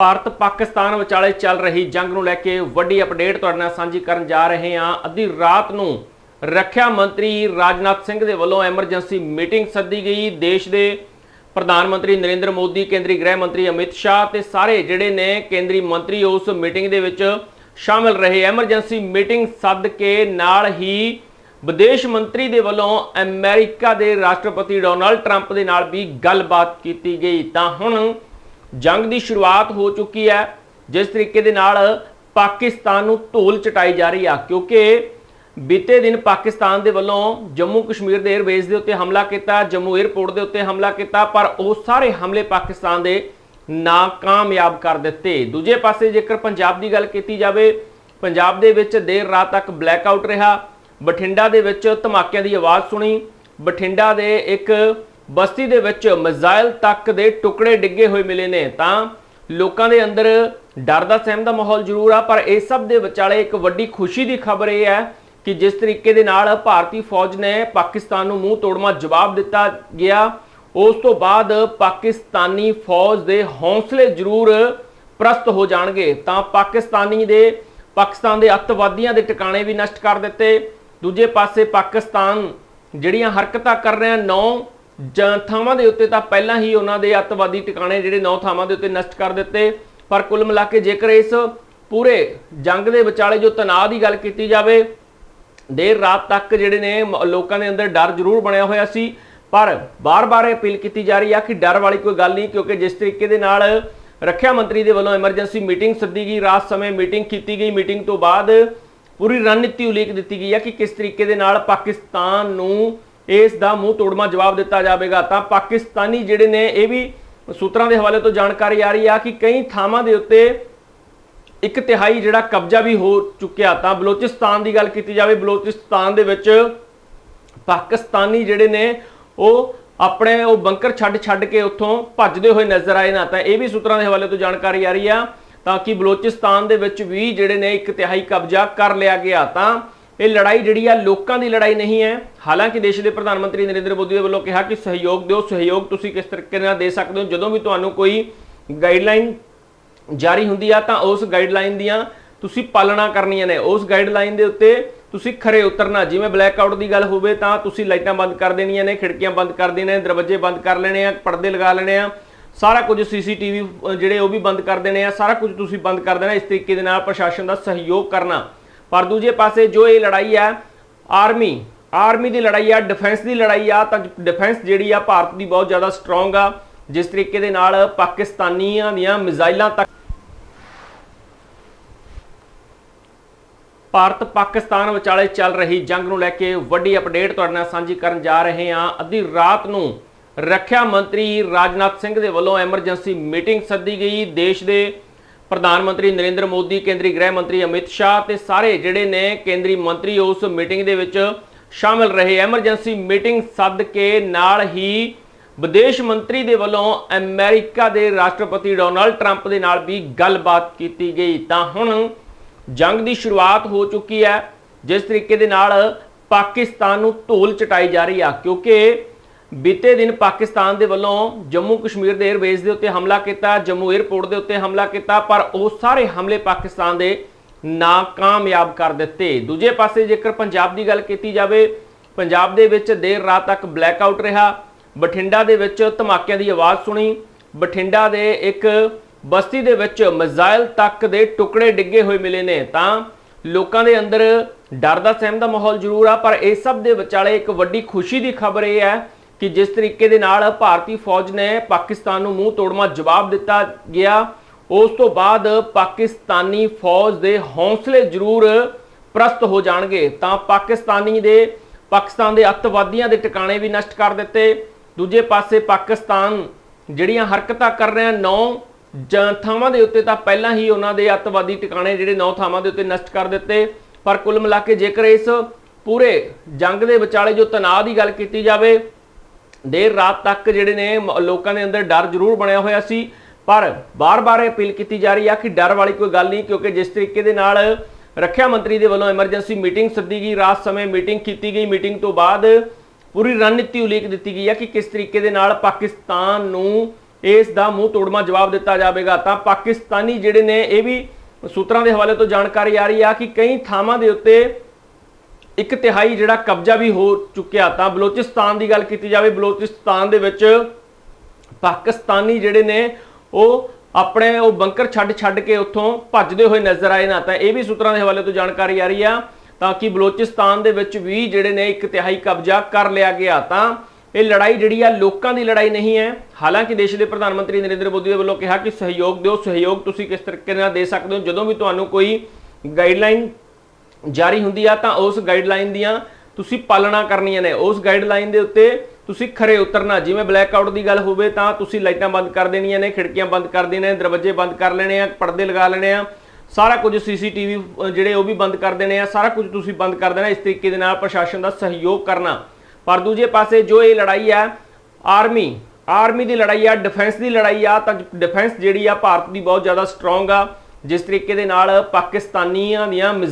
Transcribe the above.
ਭਾਰਤ ਪਾਕਿਸਤਾਨ ਵਿਚਾਲੇ ਚੱਲ ਰਹੀ ਜੰਗ ਨੂੰ ਲੈ ਕੇ ਵੱਡੀ ਅਪਡੇਟ ਤੁਹਾਡੇ ਨਾਲ ਸਾਂਝੀ ਕਰਨ ਜਾ ਰਹੇ ਹਾਂ। ਅੱਧੀ ਰਾਤ ਨੂੰ ਰੱਖਿਆ ਮੰਤਰੀ ਰਾਜਨਾਥ ਸਿੰਘ ਦੇ ਵੱਲੋਂ ਐਮਰਜੈਂਸੀ ਮੀਟਿੰਗ ਸੱਦੀ ਗਈ। ਦੇਸ਼ ਦੇ ਪ੍ਰਧਾਨ ਮੰਤਰੀ ਨਰਿੰਦਰ ਮੋਦੀ, ਕੇਂਦਰੀ ਗ੍ਰਹਿ ਮੰਤਰੀ ਅਮਿਤ ਸ਼ਾਹ ਤੇ ਸਾਰੇ ਜਿਹੜੇ ਨੇ ਕੇਂਦਰੀ ਮੰਤਰੀ ਉਸ ਮੀਟਿੰਗ ਦੇ ਵਿੱਚ ਸ਼ਾਮਿਲ ਰਹੇ। ਐਮਰਜੈਂਸੀ ਮੀਟਿੰਗ ਸੱਦ ਕੇ ਨਾਲ ਹੀ ਵਿਦੇਸ਼ ਮੰਤਰੀ ਦੇ ਵੱਲੋਂ ਅਮਰੀਕਾ ਦੇ ਰਾਸ਼ਟਰਪਤੀ ਡੋਨਾਲਡ ਟਰੰਪ ਦੇ ਨਾਲ ਵੀ ਗੱਲਬਾਤ ਕੀਤੀ ਗਈ। ਤਾਂ ਹੁਣ ਜੰਗ ਦੀ ਸ਼ੁਰੂਆਤ ਹੋ ਚੁੱਕੀ ਹੈ, ਜਿਸ ਤਰੀਕੇ ਦੇ ਨਾਲ ਪਾਕਿਸਤਾਨ ਨੂੰ ਧੂਲ ਚਟਾਈ ਜਾ ਰਹੀ ਆ, ਕਿਉਂਕਿ ਬੀਤੇ ਦਿਨ ਪਾਕਿਸਤਾਨ ਦੇ ਵੱਲੋਂ ਜੰਮੂ ਕਸ਼ਮੀਰ ਦੇ 에ਅਰਬੇਸ ਦੇ ਉੱਤੇ ਹਮਲਾ ਕੀਤਾ, ਜੰਮੂ 에ਅਰਪੋਰਟ ਦੇ ਉੱਤੇ ਹਮਲਾ ਕੀਤਾ, ਪਰ ਉਹ ਸਾਰੇ ਹਮਲੇ ਪਾਕਿਸਤਾਨ ਦੇ ਨਾਕਾਮਯਾਬ ਕਰ ਦਿੱਤੇ। ਦੂਜੇ ਪਾਸੇ ਜੇਕਰ ਪੰਜਾਬ ਦੀ ਗੱਲ ਕੀਤੀ ਜਾਵੇ, ਪੰਜਾਬ ਦੇ ਵਿੱਚ ਦੇਰ ਰਾਤ ਤੱਕ ਬਲੈਕਆਊਟ ਰਿਹਾ, ਬਠਿੰਡਾ ਦੇ ਵਿੱਚ ਧਮਾਕਿਆਂ ਦੀ ਆਵਾਜ਼ ਸੁਣੀ, ਬਠਿੰਡਾ ਦੇ ਇੱਕ ਬਸਤੀ ਦੇ ਵਿੱਚ ਮਿਜ਼ਾਈਲ ਤੱਕ ਦੇ ਟੁਕੜੇ ਡਿੱਗੇ ਹੋਏ ਮਿਲੇ ਨੇ। ਤਾਂ ਲੋਕਾਂ ਦੇ ਅੰਦਰ ਡਰ ਦਾ ਸਹਿਮ ਦਾ ਮਾਹੌਲ ਜ਼ਰੂਰ ਆ, ਪਰ ਇਹ ਸਭ ਦੇ ਵਿਚਾਲੇ ਇੱਕ ਵੱਡੀ ਖੁਸ਼ੀ ਦੀ ਖਬਰ ਇਹ ਹੈ ਕਿ ਜਿਸ ਤਰੀਕੇ ਦੇ ਨਾਲ ਭਾਰਤੀ ਫੌਜ ਨੇ ਪਾਕਿਸਤਾਨ ਨੂੰ ਮੂੰਹ ਤੋੜਮਾ ਜਵਾਬ ਦਿੱਤਾ ਗਿਆ, ਉਸ ਤੋਂ ਬਾਅਦ ਪਾਕਿਸਤਾਨੀ ਫੌਜ ਦੇ ਹੌਸਲੇ ਜ਼ਰੂਰ ਪ੍ਰਸਤ ਹੋ ਜਾਣਗੇ। ਤਾਂ ਪਾਕਿਸਤਾਨੀ ਦੇ, ਪਾਕਿਸਤਾਨ ਦੇ ਅੱਤਵਾਦੀਆਂ ਦੇ ਟਿਕਾਣੇ ਵੀ ਨਸ਼ਟ ਕਰ ਦਿੱਤੇ। ਦੂਜੇ ਪਾਸੇ ਪਾਕਿਸਤਾਨ ਜਿਹੜੀਆਂ ਹਰਕਤਾਂ ਕਰ ਰਿਹਾ, ਨੌ ਥਾਵਾਂ ਦੇ ਉੱਤੇ ਤਾਂ ਪਹਿਲਾਂ ਹੀ ਉਹਨਾਂ ਦੇ ਅੱਤਵਾਦੀ ਟਿਕਾਣੇ ਜਿਹੜੇ ਨੌ ਥਾਵਾਂ ਦੇ ਉੱਤੇ ਨਸ਼ਟ ਕਰ ਦਿੱਤੇ। ਪਰ ਕੁੱਲ ਮਿਲਾ ਕੇ ਜੇਕਰ ਇਸ ਪੂਰੇ ਜੰਗ ਦੇ ਵਿਚਾਲੇ ਜੋ ਤਣਾਅ ਦੀ ਗੱਲ ਕੀਤੀ ਜਾਵੇ, ਦੇਰ ਰਾਤ ਤੱਕ ਜਿਹੜੇ ਨੇ ਲੋਕਾਂ ਦੇ ਅੰਦਰ ਡਰ ਜ਼ਰੂਰ ਬਣਿਆ ਹੋਇਆ ਸੀ। ਪਰ ਬਾਰ-ਬਾਰ ਇਹ ਅਪੀਲ ਕੀਤੀ ਜਾ ਰਹੀ ਆ ਕਿ ਡਰ ਵਾਲੀ ਕੋਈ ਗੱਲ ਨਹੀਂ, ਕਿਉਂਕਿ ਜਿਸ ਤਰੀਕੇ ਦੇ ਨਾਲ ਰੱਖਿਆ ਮੰਤਰੀ ਦੇ ਵੱਲੋਂ ਐਮਰਜੈਂਸੀ ਮੀਟਿੰਗ ਸੱਦੀ ਗਈ, ਰਾਤ ਸਮੇਂ ਮੀਟਿੰਗ ਕੀਤੀ ਗਈ। ਮੀਟਿੰਗ ਤੋਂ ਬਾਅਦ ਪੂਰੀ ਰਣਨੀਤੀ ਉਲੀਕ ਦਿੱਤੀ ਗਈ ਹੈ ਕਿ ਕਿਸ ਤਰੀਕੇ ਦੇ ਨਾਲ ਪਾਕਿਸਤਾਨ ਨੂੰ ਇਸ ਦਾ ਮੂੰਹ ਤੋੜਮਾ ਜਵਾਬ ਦਿੱਤਾ ਜਾਵੇਗਾ। ਤਾਂ ਪਾਕਿਸਤਾਨੀ ਜਿਹੜੇ ਨੇ, ਇਹ ਵੀ ਸੂਤਰਾਂ ਦੇ ਹਵਾਲੇ ਤੋਂ ਜਾਣਕਾਰੀ ਆ ਰਹੀ ਆ ਕਿ ਕਈ ਥਾਵਾਂ ਦੇ ਉੱਤੇ ਇੱਕ ਤਿਹਾਈ ਜਿਹੜਾ ਕਬਜ਼ਾ ਵੀ ਹੋ ਚੁੱਕਿਆ। ਤਾਂ ਬਲੋਚਿਸਤਾਨ ਦੀ ਗੱਲ ਕੀਤੀ ਜਾਵੇ, ਬਲੋਚਿਸਤਾਨ ਦੇ ਵਿੱਚ ਪਾਕਿਸਤਾਨੀ ਜਿਹੜੇ ਨੇ, ਉਹ ਆਪਣੇ, ਉਹ ਬੰਕਰ ਛੱਡ ਛੱਡ ਕੇ ਉੱਥੋਂ ਭੱਜਦੇ ਹੋਏ ਨਜ਼ਰ ਆਏ ਨਾ। ਤਾਂ ਇਹ ਵੀ ਸੂਤਰਾਂ ਦੇ ਹਵਾਲੇ ਤੋਂ ਜਾਣਕਾਰੀ ਆ ਰਹੀ ਆ ਤਾਂ ਕਿ ਬਲੋਚਿਸਤਾਨ ਦੇ ਵਿੱਚ ਵੀ ਜਿਹੜੇ ਨੇ ਇੱਕ ਤਿਹਾਈ ਕਬਜ਼ਾ ਕਰ ਲਿਆ ਗਿਆ। ਤਾਂ ਇਹ ਲੜਾਈ ਜਿਹੜੀ ਆ ਲੋਕਾਂ ਦੀ ਲੜਾਈ ਨਹੀਂ ਹੈ। ਹਾਲਾਂਕਿ ਦੇਸ਼ ਦੇ ਪ੍ਰਧਾਨ ਮੰਤਰੀ ਨਰਿੰਦਰ ਮੋਦੀ ਦੇ ਵੱਲੋਂ ਕਿਹਾ ਕਿ ਸਹਿਯੋਗ ਦਿਓ, ਸਹਿਯੋਗ ਤੁਸੀਂ ਕਿਸ ਤਰੀਕੇ ਨਾਲ ਦੇ ਸਕਦੇ ਹੋ? ਜਦੋਂ ਵੀ ਤੁਹਾਨੂੰ ਕੋਈ ਗਾਈਡਲਾਈਨ ਜਾਰੀ ਹੁੰਦੀ ਆ, ਤਾਂ ਉਸ ਗਾਈਡਲਾਈਨ ਦੀਆਂ ਤੁਸੀਂ ਪਾਲਣਾ ਕਰਨੀਆਂ ਨੇ। ਉਸ ਗਾਈਡਲਾਈਨ ਦੇ ਉੱਤੇ ਤੁਸੀਂ ਖਰੇ ਉਤਰਨਾ। ਜਿਵੇਂ ਬਲੈਕ ਆਊਟ ਦੀ ਗੱਲ ਹੋਵੇ, ਤਾਂ ਤੁਸੀਂ ਲਾਈਟਾਂ ਬੰਦ ਕਰ ਦੇਣੀਆਂ ਨੇ, ਖਿੜਕੀਆਂ ਬੰਦ ਕਰ ਦੇਣੇ ਨੇ, ਦਰਵਾਜ਼ੇ ਬੰਦ ਕਰ ਲੈਣੇ ਆ, ਪਰਦੇ ਲਗਾ ਲੈਣੇ ਆ। ਸਾਰਾ ਕੁਝ ਸੀਸੀਟੀਵੀ ਜਿਹੜੇ ਉਹ ਵੀ ਬੰਦ ਕਰ ਦੇਣੇ ਆ। ਸਾਰਾ ਕੁਝ ਤੁਸੀਂ ਬੰਦ ਕਰ ਦੇਣਾ। ਇਸ ਤਰੀਕੇ ਦੇ ਨਾਲ ਪ੍ਰਸ਼ਾਸਨ ਦਾ ਸਹਿਯੋਗ ਕਰਨਾ। ਪਰ ਦੂਜੇ ਪਾਸੇ ਜੋ ਇਹ ਲੜਾਈ ਹੈ ਆਰਮੀ ਆਰਮੀ ਦੀ ਲੜਾਈ ਆ, ਡਿਫੈਂਸ ਦੀ ਲੜਾਈ ਆ, ਤਾਂ ਡਿਫੈਂਸ ਜਿਹੜੀ ਆ ਭਾਰਤ ਦੀ ਬਹੁਤ ਜ਼ਿਆਦਾ ਸਟਰੋਂਗ ਆ। ਜਿਸ ਤਰੀਕੇ ਦੇ ਨਾਲ ਪਾਕਿਸਤਾਨੀਆਂ ਦੀਆਂ ਮਿਜ਼ਾਈਲਾਂ ਤੱਕ ਭਾਰਤ ਪਾਕਿਸਤਾਨ ਵਿਚਾਲੇ ਚੱਲ ਰਹੀ ਜੰਗ ਨੂੰ ਲੈ ਕੇ ਵੱਡੀ ਅਪਡੇਟ ਤੁਹਾਡੇ ਨਾਲ ਸਾਂਝੀ ਕਰਨ ਜਾ ਰਹੇ ਹਾਂ। ਅੱਧੀ ਰਾਤ ਨੂੰ ਰੱਖਿਆ ਮੰਤਰੀ ਰਾਜਨਾਥ ਸਿੰਘ ਦੇ ਵੱਲੋਂ ਐਮਰਜੈਂਸੀ ਮੀਟਿੰਗ ਸੱਦੀ ਗਈ। ਦੇਸ਼ ਦੇ ਪ੍ਰਧਾਨ ਮੰਤਰੀ ਨਰਿੰਦਰ ਮੋਦੀ, ਕੇਂਦਰੀ ਗ੍ਰਹਿ ਮੰਤਰੀ ਅਮਿਤ ਸ਼ਾਹ ਤੇ ਸਾਰੇ ਜਿਹੜੇ ਨੇ ਕੇਂਦਰੀ ਮੰਤਰੀ ਉਸ ਮੀਟਿੰਗ ਦੇ ਵਿੱਚ ਸ਼ਾਮਿਲ ਰਹੇ। ਐਮਰਜੈਂਸੀ ਮੀਟਿੰਗ ਸੱਦ ਕੇ ਨਾਲ ਹੀ ਵਿਦੇਸ਼ ਮੰਤਰੀ ਦੇ ਵੱਲੋਂ ਅਮਰੀਕਾ ਦੇ ਰਾਸ਼ਟਰਪਤੀ ਡੋਨਾਲਡ ਟਰੰਪ ਦੇ ਨਾਲ ਵੀ ਗੱਲਬਾਤ ਕੀਤੀ ਗਈ। ਤਾਂ ਹੁਣ ਜੰਗ ਦੀ ਸ਼ੁਰੂਆਤ ਹੋ ਚੁੱਕੀ ਹੈ, ਜਿਸ ਤਰੀਕੇ ਦੇ ਨਾਲ ਪਾਕਿਸਤਾਨ ਨੂੰ ਧੂਲ ਚਟਾਈ ਜਾ ਰਹੀ ਆ, ਕਿਉਂਕਿ ਬੀਤੇ ਦਿਨ ਪਾਕਿਸਤਾਨ ਦੇ ਵੱਲੋਂ ਜੰਮੂ ਕਸ਼ਮੀਰ ਦੇ 에ਅਰਬੇਸ ਦੇ ਉੱਤੇ ਹਮਲਾ ਕੀਤਾ, ਜੰਮੂ 에ਅਰਪੋਰਟ ਦੇ ਉੱਤੇ ਹਮਲਾ ਕੀਤਾ, ਪਰ ਉਹ ਸਾਰੇ ਹਮਲੇ ਪਾਕਿਸਤਾਨ ਦੇ ਨਾਕਾਮਯਾਬ ਕਰ ਦਿੱਤੇ। ਦੂਜੇ ਪਾਸੇ ਜੇਕਰ ਪੰਜਾਬ ਦੀ ਗੱਲ ਕੀਤੀ ਜਾਵੇ, ਪੰਜਾਬ ਦੇ ਵਿੱਚ ਦੇਰ ਰਾਤ ਤੱਕ ਬਲੈਕ ਆਊਟ ਰਿਹਾ। ਬਠਿੰਡਾ ਦੇ ਵਿੱਚ ਧਮਾਕਿਆਂ ਦੀ ਆਵਾਜ਼ ਸੁਣੀ। ਬਠਿੰਡਾ ਦੇ ਇੱਕ ਬਸਤੀ ਦੇ ਵਿੱਚ ਮਿਜ਼ਾਈਲ ਤੱਕ ਦੇ ਟੁਕੜੇ ਡਿੱਗੇ ਹੋਏ ਮਿਲੇ ਨੇ। ਤਾਂ ਲੋਕਾਂ ਦੇ ਅੰਦਰ ਡਰ ਦਾ ਸਹਿਮ ਦਾ ਮਾਹੌਲ ਜ਼ਰੂਰ ਆ, ਪਰ ਇਹ ਸਭ ਦੇ ਵਿਚਾਲੇ ਇੱਕ ਵੱਡੀ ਖੁਸ਼ੀ ਦੀ ਖਬਰ ਇਹ ਹੈ ਕਿ ਜਿਸ ਤਰੀਕੇ ਦੇ ਨਾਲ ਭਾਰਤੀ ਫੌਜ ਨੇ ਪਾਕਿਸਤਾਨ ਨੂੰ ਮੂੰਹ ਤੋੜਮਾ ਜਵਾਬ ਦਿੱਤਾ ਗਿਆ, ਉਸ ਤੋਂ ਬਾਅਦ ਪਾਕਿਸਤਾਨੀ ਫੌਜ ਦੇ ਹੌਸਲੇ ਜ਼ਰੂਰ ਪ੍ਰਸਤ ਹੋ ਜਾਣਗੇ। ਤਾਂ ਪਾਕਿਸਤਾਨੀ ਦੇ, ਪਾਕਿਸਤਾਨ ਦੇ ਅੱਤਵਾਦੀਆਂ ਦੇ ਟਿਕਾਣੇ ਵੀ ਨਸ਼ਟ ਕਰ ਦਿੱਤੇ। ਦੂਜੇ ਪਾਸੇ ਪਾਕਿਸਤਾਨ ਜਿਹੜੀਆਂ ਹਰਕਤਾਂ ਕਰ ਰਿਹਾ, ਨੌ ਥਾਵਾਂ ਦੇ ਉੱਤੇ ਤਾਂ ਪਹਿਲਾਂ ਹੀ ਉਹਨਾਂ ਦੇ ਅੱਤਵਾਦੀ ਟਿਕਾਣੇ ਜਿਹੜੇ ਨੌ ਥਾਵਾਂ ਦੇ ਉੱਤੇ ਨਸ਼ਟ ਕਰ ਦਿੱਤੇ। ਪਰ ਕੁੱਲ ਮਿਲਾ ਕੇ ਜੇਕਰ ਇਸ ਪੂਰੇ ਜੰਗ ਦੇ ਵਿਚਾਲੇ ਜੋ ਤਣਾਅ ਦੀ ਗੱਲ ਕੀਤੀ ਜਾਵੇ ਦੇਰ ਰਾਤ ਤੱਕ ਜਿਹੜੇ ਨੇ ਲੋਕਾਂ ਦੇ ਅੰਦਰ ਡਰ ਜ਼ਰੂਰ ਬਣਿਆ ਹੋਇਆ ਸੀ। ਪਰ ਬਾਰ-ਬਾਰ ਇਹ ਅਪੀਲ ਕੀਤੀ ਜਾ ਰਹੀ ਆ ਕਿ ਡਰ ਵਾਲੀ ਕੋਈ ਗੱਲ ਨਹੀਂ, ਕਿਉਂਕਿ ਜਿਸ ਤਰੀਕੇ ਦੇ ਨਾਲ ਰੱਖਿਆ ਮੰਤਰੀ ਦੇ ਵੱਲੋਂ ਐਮਰਜੈਂਸੀ ਮੀਟਿੰਗ ਸੱਦੀ ਗਈ, ਰਾਤ ਸਮੇਂ ਮੀਟਿੰਗ ਕੀਤੀ ਗਈ। ਮੀਟਿੰਗ ਤੋਂ ਬਾਅਦ ਪੂਰੀ ਰਣਨੀਤੀ ਉਲੀਕ ਦਿੱਤੀ ਗਈ ਹੈ ਕਿ ਕਿਸ ਤਰੀਕੇ ਦੇ ਨਾਲ ਪਾਕਿਸਤਾਨ ਨੂੰ ਇਸ ਦਾ ਮੂੰਹ ਤੋੜਮਾ ਜਵਾਬ ਦਿੱਤਾ ਜਾਵੇਗਾ। ਤਾਂ ਪਾਕਿਸਤਾਨੀ ਜਿਹੜੇ ਨੇ, ਇਹ ਵੀ ਸੂਤਰਾਂ ਦੇ ਹਵਾਲੇ ਤੋਂ ਜਾਣਕਾਰੀ ਆ ਰਹੀ ਆ ਕਿ ਕਈ ਥਾਵਾਂ ਦੇ ਉੱਤੇ ਇੱਕ ਤਿਹਾਈ ਜਿਹੜਾ ਕਬਜ਼ਾ ਵੀ ਹੋ ਚੁੱਕਿਆ ਤਾਂ ਬਲੋਚਿਸਤਾਨ ਦੀ ਗੱਲ ਕੀਤੀ ਜਾਵੇ, ਬਲੋਚਿਸਤਾਨ ਦੇ ਵਿੱਚ ਪਾਕਿਸਤਾਨੀ ਜਿਹੜੇ ਨੇ, ਉਹ ਆਪਣੇ ਉਹ ਬੰਕਰ ਛੱਡ ਛੱਡ ਕੇ ਉੱਥੋਂ ਭੱਜਦੇ ਹੋਏ ਨਜ਼ਰ ਆਏ ਨਾ ਤਾਂ ਇਹ ਵੀ ਸੂਤਰਾਂ ਦੇ ਹਵਾਲੇ ਤੋਂ ਜਾਣਕਾਰੀ ਆ ਰਹੀ ਆ ਤਾਂ ਕਿ ਬਲੋਚਿਸਤਾਨ ਦੇ ਵਿੱਚ ਵੀ ਜਿਹੜੇ ਨੇ ਇੱਕ ਤਿਹਾਈ ਕਬਜ਼ਾ ਕਰ ਲਿਆ ਗਿਆ ਤਾਂ ਇਹ ਲੜਾਈ ਜਿਹੜੀ ਆ ਲੋਕਾਂ ਦੀ ਲੜਾਈ ਨਹੀਂ ਹੈ। ਹਾਲਾਂਕਿ ਦੇਸ਼ ਦੇ ਪ੍ਰਧਾਨ ਮੰਤਰੀ ਨਰਿੰਦਰ ਮੋਦੀ ਦੇ ਵੱਲੋਂ ਕਿਹਾ ਕਿ ਸਹਿਯੋਗ ਦਿਓ, ਸਹਿਯੋਗ ਤੁਸੀਂ ਕਿਸ ਤਰੀਕੇ ਨਾਲ ਦੇ ਸਕਦੇ ਹੋ, ਜਦੋਂ ਵੀ ਤੁਹਾਨੂੰ ਕੋਈ ਗਾਈਡਲਾਈਨ ਜਾਰੀ ਹੁੰਦੀ ਆ, ਤਾਂ ਉਸ ਗਾਈਡਲਾਈਨ ਦੀਆਂ ਤੁਸੀਂ ਪਾਲਣਾ ਕਰਨੀਆਂ ਨੇ। ਉਸ ਗਾਈਡਲਾਈਨ ਦੇ ਉੱਤੇ ਤੁਸੀਂ ਖਰੇ ਉਤਰਨਾ। ਜਿਵੇਂ ਬਲੈਕ ਆਊਟ ਦੀ ਗੱਲ ਹੋਵੇ, ਤਾਂ ਤੁਸੀਂ ਲਾਈਟਾਂ ਬੰਦ ਕਰ ਦੇਣੀਆਂ ਨੇ, ਖਿੜਕੀਆਂ ਬੰਦ ਕਰ ਦੇਣੇ, ਦਰਵਾਜ਼ੇ ਬੰਦ ਕਰ ਲੈਣੇ ਆ, ਪਰਦੇ ਲਗਾ ਲੈਣੇ ਆ। ਸਾਰਾ ਕੁਝ ਸੀਸੀਟੀਵੀ ਜਿਹੜੇ ਉਹ ਵੀ ਬੰਦ ਕਰ ਦੇਣੇ ਆ, ਸਾਰਾ ਕੁਝ ਤੁਸੀਂ ਬੰਦ ਕਰ ਦੇਣਾ। ਇਸ ਤਰੀਕੇ ਦੇ ਨਾਲ ਪ੍ਰਸ਼ਾਸਨ ਦਾ ਸਹਿਯੋਗ ਕਰਨਾ। ਪਰ ਦੂਜੇ ਪਾਸੇ ਜੋ ਇਹ ਲੜਾਈ ਆ ਆਰਮੀ ਆਰਮੀ ਦੀ ਲੜਾਈ ਆ ਡਿਫੈਂਸ ਦੀ ਲੜਾਈ ਆ, ਤਾਂ ਡਿਫੈਂਸ ਜਿਹੜੀ ਆ, ਭਾਰਤ ਦੀ ਬਹੁਤ ਜ਼ਿਆਦਾ ਸਟਰੋਂਗ ਆ। ਜਿਸ ਤਰੀਕੇ ਦੇ ਨਾਲ ਪਾਕਿਸਤਾਨੀਆਂ ਦੀਆਂ